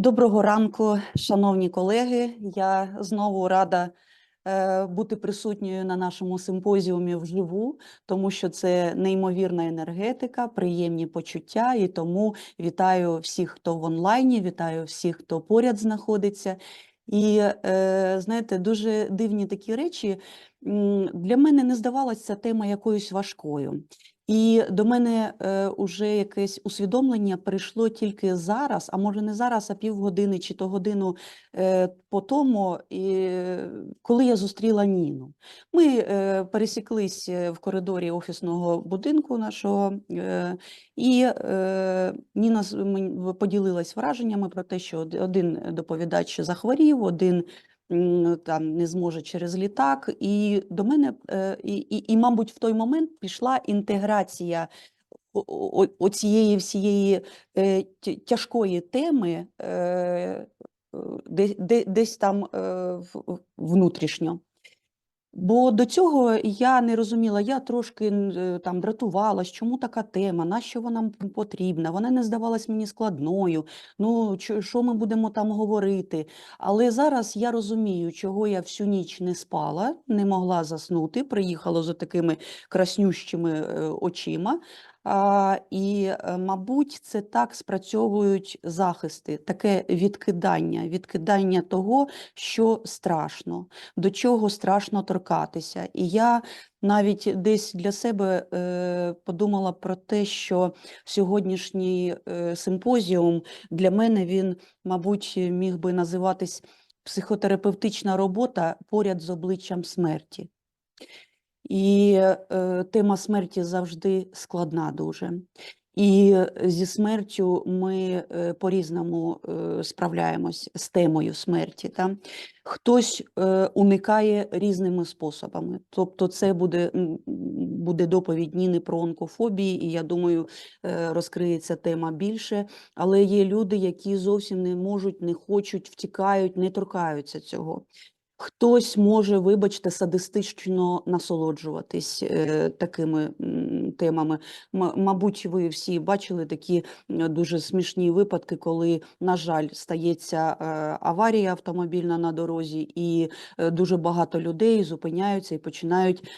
Доброго ранку, шановні колеги. Я знову рада е, бути присутньою на нашому симпозіумі вживу, тому що це неймовірна енергетика, приємні почуття. І тому вітаю всіх, хто в онлайні, вітаю всіх, хто поряд знаходиться. І е, знаєте, дуже дивні такі речі. Для мене не здавалася тема якоюсь важкою. І до мене е, уже якесь усвідомлення прийшло тільки зараз, а може не зараз, а півгодини чи то годину е, по тому, коли я зустріла Ніну. Ми е, пересіклись в коридорі офісного будинку нашого, і Ніна поділилась враженнями про те, що один доповідач захворів, один там не зможе через літак. І до мене, е, і, і, і, мабуть, в той момент пішла інтеграція оцієї всієї е, тяжкої теми е, де, де, десь там внутрішньо. Бо до цього я не розуміла, я трошки е, там дратувалась, чому така тема, нащо вона потрібна, вона не здавалась мені складною, ну що ми будемо там говорити. Але зараз я розумію, чого я всю ніч не спала, не могла заснути, приїхала з такими краснющими е, очима. І, е, мабуть, це так спрацьовують захисти, таке відкидання, відкидання того, що страшно до чого страшно торкатися. І я навіть десь для себе е, подумала про те, що сьогоднішній е, симпозіум для мене він, мабуть, міг би називатись психотерапевтична робота поряд з обличчям смерті. І е, тема смерті завжди складна дуже. І зі смертю ми е, по-різному е, справляємось з темою смерті. Та? Хтось е, уникає різними способами. Тобто, це буде, буде доповідь Ніни про онкофобії, і я думаю, е, розкриється тема більше. Але є люди, які зовсім не можуть, не хочуть, втікають, не торкаються цього. Хтось може, вибачте, садистично насолоджуватись е, такими темами. Мабуть, ви всі бачили такі дуже смішні випадки, коли, на жаль, стається е, аварія автомобільна на дорозі, і е, дуже багато людей зупиняються і починають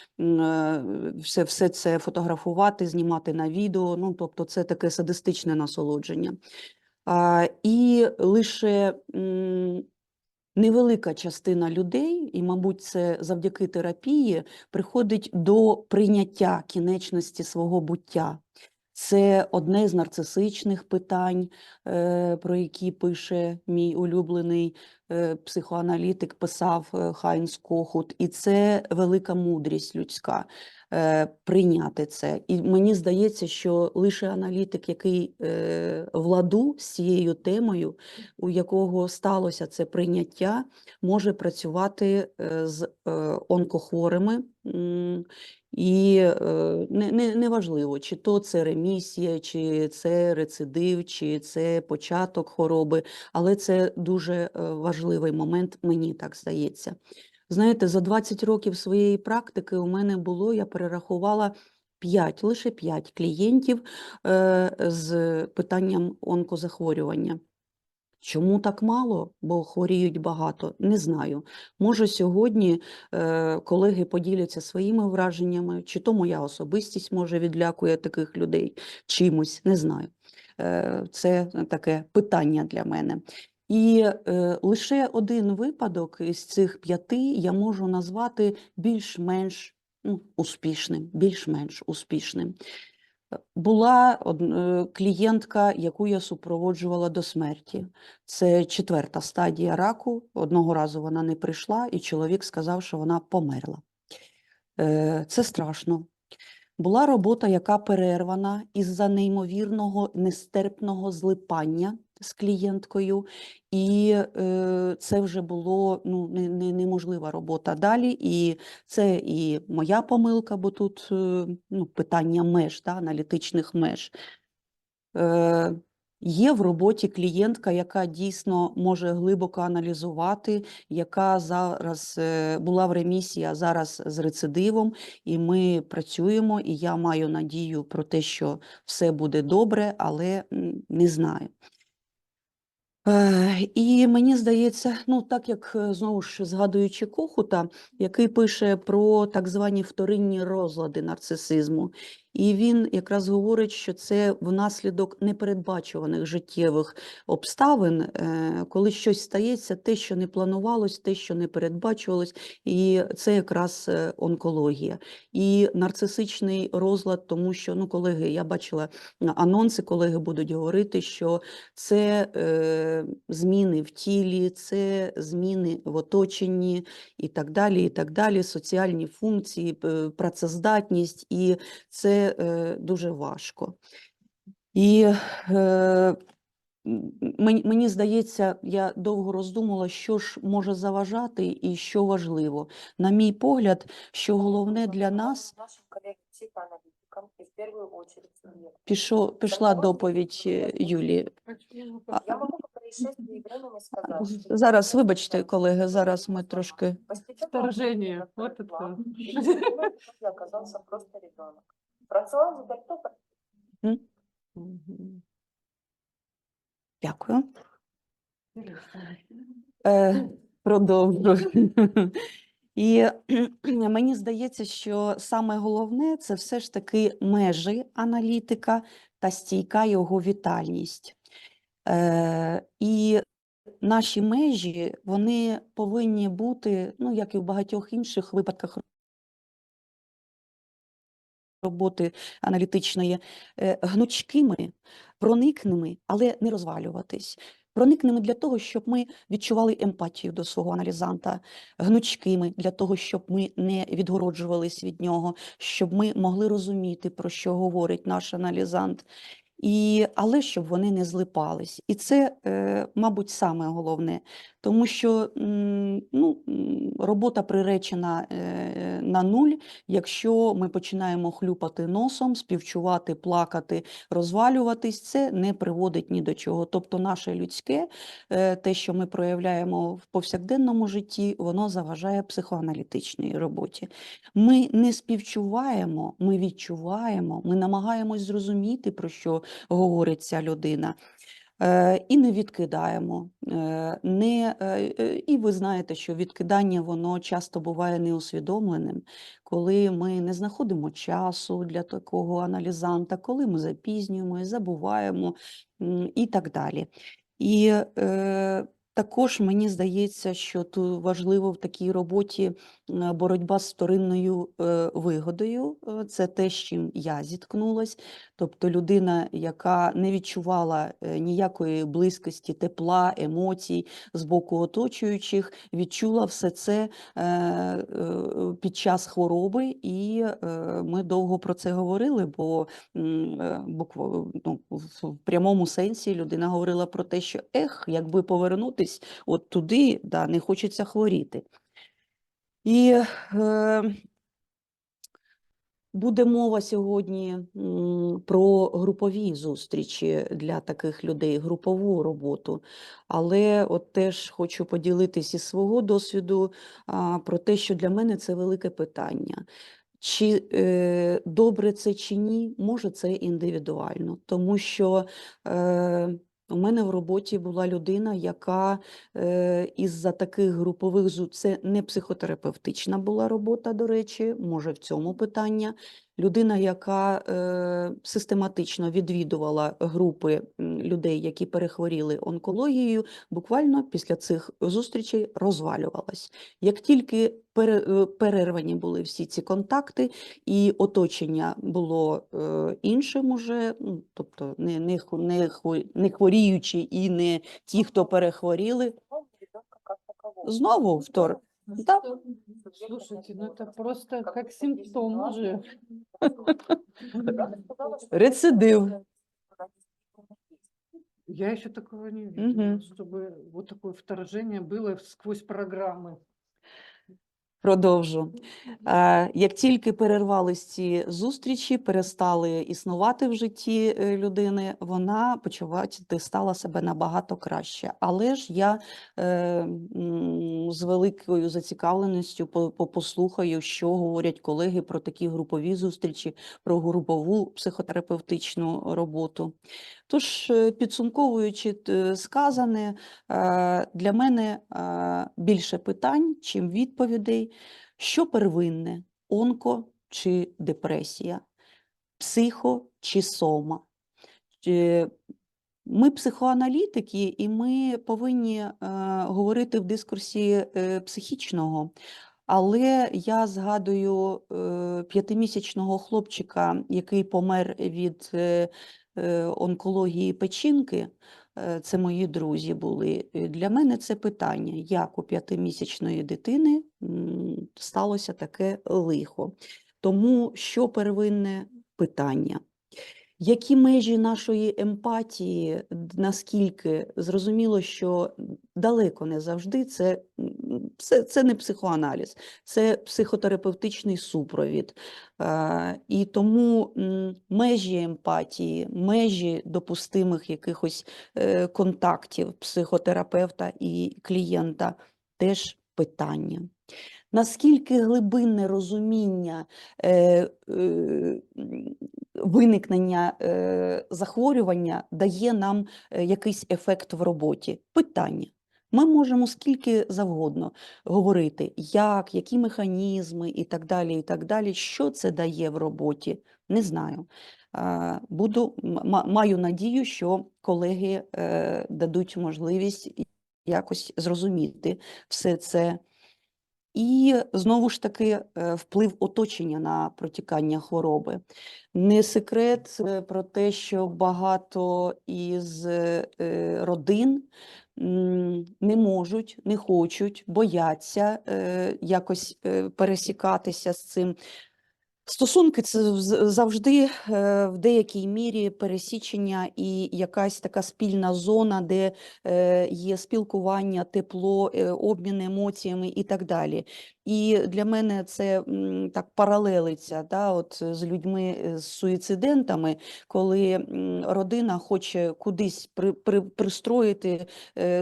все, все це фотографувати, знімати на відео. Ну, тобто, це таке садистичне насолодження. І лише невелика частина людей, і, мабуть, це завдяки терапії, приходить до прийняття кінечності свого буття. Це одне з нарцисичних питань, е, про які пише мій улюблений е, психоаналітик, писав е, Хайнс Кохут. І це велика мудрість людська прийняти це. І мені здається, що лише аналітик, який е, в ладу з цією темою, у якого сталося це прийняття, може працювати е, з е, онкохворими. І е, не, не, не важливо, чи то це ремісія, чи це рецидив, чи це початок хвороби, але це дуже е, важливий момент, мені так здається. Знаєте, за 20 років своєї практики у мене було, я перерахувала 5, лише 5 клієнтів е, з питанням онкозахворювання. Чому так мало? Бо хворіють багато, не знаю. Може, сьогодні е, колеги поділяться своїми враженнями, чи то моя особистість може відлякує таких людей чимось, не знаю. Е, це таке питання для мене. І е, лише один випадок із цих п'яти я можу назвати більш-менш ну, успішним, більш-менш успішним. Була е, клієнтка, яку я супроводжувала до смерті. Це четверта стадія раку. Одного разу вона не прийшла, і чоловік сказав, що вона померла. Е, Це страшно. Була робота, яка перервана із-за неймовірного нестерпного злипання з клієнткою, і е, це вже було ну, не, не, неможлива робота далі. І це і моя помилка, бо тут е, ну, питання меж, та, аналітичних меж. Е, Є в роботі клієнтка, яка дійсно може глибоко аналізувати, яка зараз е, була в ремісії, а зараз з рецидивом, і ми працюємо, і я маю надію про те, що все буде добре, але не знаю. Е, І мені здається, ну так як е, знову ж згадуючи Кохута, який пише про так звані вторинні розлади нарцисизму, і він якраз говорить, що це внаслідок непередбачуваних життєвих обставин, е, коли щось стається, те, що не планувалось, те, що не передбачувалось, і це якраз е, онкологія. І нарцисичний розлад, тому що, ну, колеги, я бачила анонси, колеги будуть говорити, що це е, зміни в тілі, це зміни в оточенні і так далі, і так далі, соціальні функції, працездатність, і це е, дуже важко. І е, мені, мені здається, я довго роздумувала, що ж може заважати і що важливо. На мій погляд, що головне для нас, пішо, пішла доповідь е, Юлії. Я Зараз, вибачте, колеги, зараз ми трошки. постепенно я вот это. оказался просто ребенок. Франсуа Зуберто М? Дякую. Е, продовжу. І мені здається, що саме головне це все ж таки межі аналітика та стійка його вітальність. Е, і наші межі вони повинні бути, ну як і в багатьох інших випадках роботи аналітичної, е, гнучкими, проникними, але не розвалюватись. Проникними для того, щоб ми відчували емпатію до свого аналізанта, гнучкими для того, щоб ми не відгороджувались від нього, щоб ми могли розуміти, про що говорить наш аналізант, і, але щоб вони не злипались. І це, е, мабуть, саме головне, тому що ну, робота приречена е, на нуль, якщо ми починаємо хлюпати носом, співчувати, плакати, розвалюватись, це не приводить ні до чого. Тобто наше людське, е, те, що ми проявляємо в повсякденному житті, воно заважає психоаналітичній роботі. Ми не співчуваємо, ми відчуваємо, ми намагаємось зрозуміти, про що говорить ця людина. Е, І не відкидаємо. Е, Не, е, і ви знаєте, що відкидання воно часто буває неусвідомленим, коли ми не знаходимо часу для такого аналізанта, коли ми запізнюємо, і забуваємо і так далі. І е, також мені здається, що тут важливо в такій роботі боротьба з вторинною е, вигодою. Е, Це те, з чим я зіткнулась. Тобто людина, яка не відчувала е, ніякої близькості, тепла, емоцій з боку оточуючих, відчула все це під час хвороби, і ми довго про це говорили, бо е, ну, в прямому сенсі людина говорила про те, що ех, якби повернутись от туди, да, не хочеться хворіти. І е, буде мова сьогодні про групові зустрічі для таких людей, групову роботу. Але от теж хочу поділитись із свого досвіду а, про те, що для мене це велике питання. Чи е, добре це чи ні, може це індивідуально, тому що е, у мене в роботі була людина, яка е, із-за таких групових це не психотерапевтична була робота, до речі, може в цьому питання. Людина, яка е, систематично відвідувала групи людей, які перехворіли онкологією, буквально після цих зустрічей розвалювалась. Як тільки е, перервані були всі ці контакти, і оточення було е, іншим уже, ну, тобто не, не, не, не хворіючі і не ті, хто перехворіли, знову втор. Да. Слушайте, ну это просто как симптом уже. Рецидив. Я еще такого не Мгм. видела, чтобы вот такое вторжение было сквозь программы. Продовжу. Е, Як тільки перервались ці зустрічі, перестали існувати в житті е, людини, вона почувати стала себе набагато краще. Але ж я е, з великою зацікавленістю по- по- послухаю, що говорять колеги про такі групові зустрічі, про групову психотерапевтичну роботу. Тож, е, підсумковуючи сказане, е, для мене е, більше питань, чим відповідей. Що первинне? Онко чи депресія? Психо чи сома? Ми психоаналітики, і ми повинні е, говорити в дискурсі е, психічного. Але я згадую е, п'ятимісячного хлопчика, який помер від е, е, онкології печінки. Це мої друзі були. Для мене це питання, як у п'ятимісячної дитини сталося таке лихо. Тому що первинне питання. Які межі нашої емпатії, наскільки зрозуміло, що далеко не завжди це, це, це не психоаналіз, це психотерапевтичний супровід. І тому межі емпатії, межі допустимих якихось е, контактів психотерапевта і клієнта теж питання. Наскільки глибинне розуміння е, е, виникнення е, захворювання дає нам е, якийсь ефект в роботі? Питання. Ми можемо скільки завгодно говорити, як, які механізми і так далі, і так далі. Що це дає в роботі? Не знаю. Буду, маю надію, що колеги е, дадуть можливість якось зрозуміти все це. І знову ж таки е, вплив оточення на протікання хвороби. Не секрет е, про те, що багато із е, родин не можуть, не хочуть, бояться якось пересікатися з цим. Стосунки це завжди е, в деякій мірі пересічення і якась така спільна зона, де е, є спілкування, тепло, е, обмін емоціями і так далі. І для мене це так паралелиться да, от з людьми з суїцидентами, коли родина хоче кудись при, при, пристроїти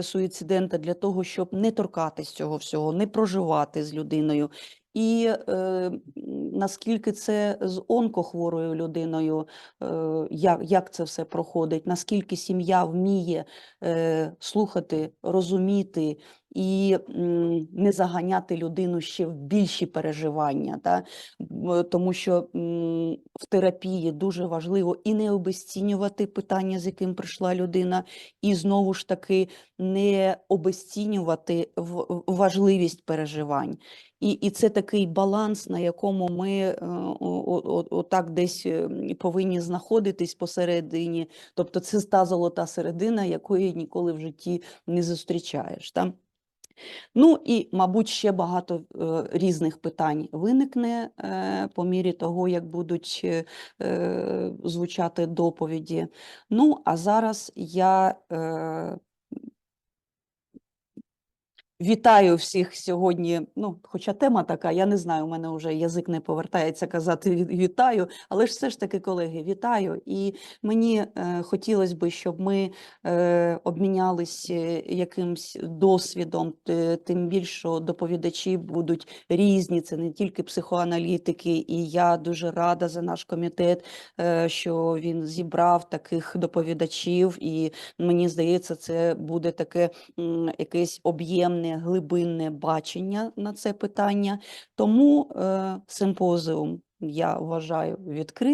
суїцидента для того, щоб не торкатись цього всього, не проживати з людиною. І е, наскільки це з онкохворою людиною, е, як, як це все проходить, наскільки сім'я вміє е, слухати, розуміти і не заганяти людину ще в більші переживання. Та? Тому що в терапії дуже важливо і не обесцінювати питання, з яким прийшла людина, і знову ж таки не обесцінювати важливість переживань. І, і це такий баланс, на якому ми е, о- о- отак десь е, повинні знаходитись посередині. Тобто це та золота середина, якої ніколи в житті не зустрічаєш. Та? Ну і, мабуть, ще багато е, різних питань виникне е, по мірі того, як будуть е, е, звучати доповіді. Ну, а зараз я е, Вітаю всіх сьогодні. Ну, хоча тема така, я не знаю, у мене вже язик не повертається казати вітаю, але ж все ж таки, колеги, вітаю. І мені е, хотілося б, щоб ми е, обмінялись е, якимсь досвідом, тим більше доповідачі будуть різні, це не тільки психоаналітики, і я дуже рада за наш комітет, е, що він зібрав таких доповідачів, і мені здається, це буде таке м, якесь об'ємне, глибинне бачення на це питання. Тому е, симпозіум я вважаю відкритим.